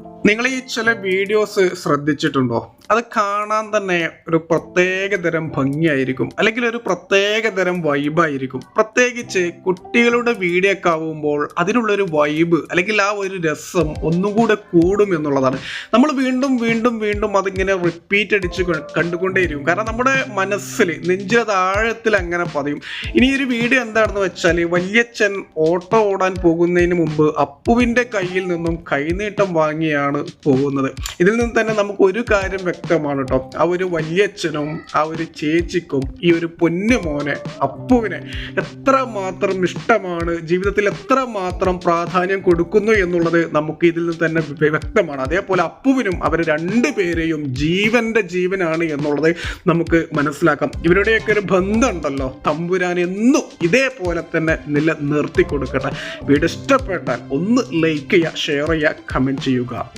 നിങ്ങൾ ഈ ചില വീഡിയോസ് ശ്രദ്ധിച്ചിട്ടുണ്ടോ? അത് കാണാൻ തന്നെ ഒരു പ്രത്യേക തരം ഭംഗിയായിരിക്കും. അല്ലെങ്കിൽ ഒരു പ്രത്യേക തരം വൈബായിരിക്കും പ്രത്യേകിച്ച് കുട്ടികളുടെ വീഡിയോ ഒക്കെ ആവുമ്പോൾ അതിനുള്ളൊരു വൈബ് അല്ലെങ്കിൽ ആ ഒരു രസം ഒന്നുകൂടെ കൂടും എന്നുള്ളതാണ്. നമ്മൾ വീണ്ടും വീണ്ടും വീണ്ടും അതിങ്ങനെ റിപ്പീറ്റ് അടിച്ച് കണ്ടുകൊണ്ടേയിരിക്കും. കാരണം നമ്മുടെ മനസ്സിൽ നെഞ്ചിലെ താഴത്തിൽ അങ്ങനെ പതിയും. ഇനി ഒരു വീഡിയോ എന്താണെന്ന് വെച്ചാൽ വല്യച്ഛൻ ഓട്ടോ ഓടാൻ പോകുന്നതിന് മുമ്പ് അപ്പുവിന്റെ കയ്യിൽ നിന്നും കൈനീട്ടം വാങ്ങിയാണ് പോകുന്നത്. ഇതിൽ നിന്ന് തന്നെ നമുക്ക് ഒരു കാര്യം വ്യക്തമാണ് കേട്ടോ ആ ഒരു വലിയച്ഛനും ആ ഒരു ചേച്ചിക്കും ഈ ഒരു പൊന്നു മോനെ അപ്പുവിനെ എത്ര മാത്രം ഇഷ്ടമാണ് ജീവിതത്തിൽ എത്ര മാത്രം പ്രാധാന്യം കൊടുക്കുന്നു എന്നുള്ളത് നമുക്ക് ഇതിൽ നിന്ന് തന്നെ വ്യ- വ്യക്തമാണ്. അതേപോലെ അപ്പുവിനും അവർ രണ്ടുപേരെയും ജീവന്റെ ജീവനാണ് എന്നുള്ളത് നമുക്ക് മനസ്സിലാക്കാം. ഇവരുടെയൊക്കെ ഒരു ബന്ധമുണ്ടല്ലോ. തമ്പുരാൻ എന്നും ഇതേപോലെ തന്നെ നിലനിർത്തി കൊടുക്കട്ടെ. വീട് ഇഷ്ടപ്പെട്ടാൽ ഒന്ന് ലൈക്ക് ചെയ്യുക ഷെയർ ചെയ്യുക കമന്റ് ചെയ്യുക.